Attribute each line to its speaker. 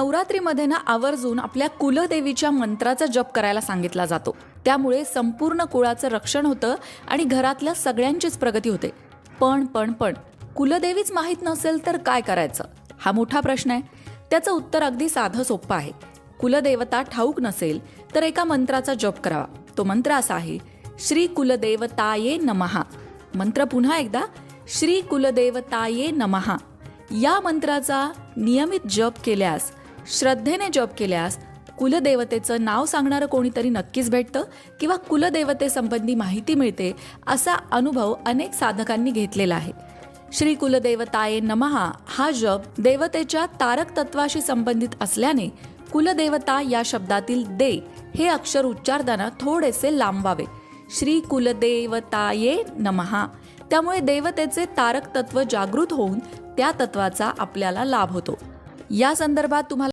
Speaker 1: नवरात्रीमध्ये ना आवर्जून आपल्या कुलदेवीच्या मंत्राचा जप करायला सांगितला जातो. त्यामुळे संपूर्ण कुळाचं रक्षण होतं आणि घरातल्या सगळ्यांचीच प्रगती होते. पण पण पण कुलदेवीच माहीत नसेल तर काय करायचं? हा मोठा प्रश्न आहे. त्याचं उत्तर अगदी साधं सोपं आहे. कुलदेवता ठाऊक नसेल तर एका मंत्राचा जप करावा. तो मंत्र असा आहे श्री कुलदेवताये नमहा मंत्र पुन्हा एकदा श्री कुलदेवताये नमहा या मंत्राचा नियमित जप केल्यास श्रद्धेने जप केल्यास कुलदेवतेचं नाव सांगणारं कोणीतरी नक्कीच भेटतं किंवा कुलदेवतेसंबंधी माहिती मिळते असा अनुभव अनेक साधकांनी घेतलेला आहे. श्री कुलदेवताये नमहा हा जप देवतेच्या तारक तत्वाशी संबंधित असल्याने कुलदेवता या शब्दातील दे हे अक्षर उच्चारताना थोडेसे लांबावे. श्री कुलदेवताये नमहा त्यामुळे देवतेचे तारक तत्व जागृत होऊन त्या तत्वाचा आपल्याला लाभ होतो. या संदर्भात तुम्हाला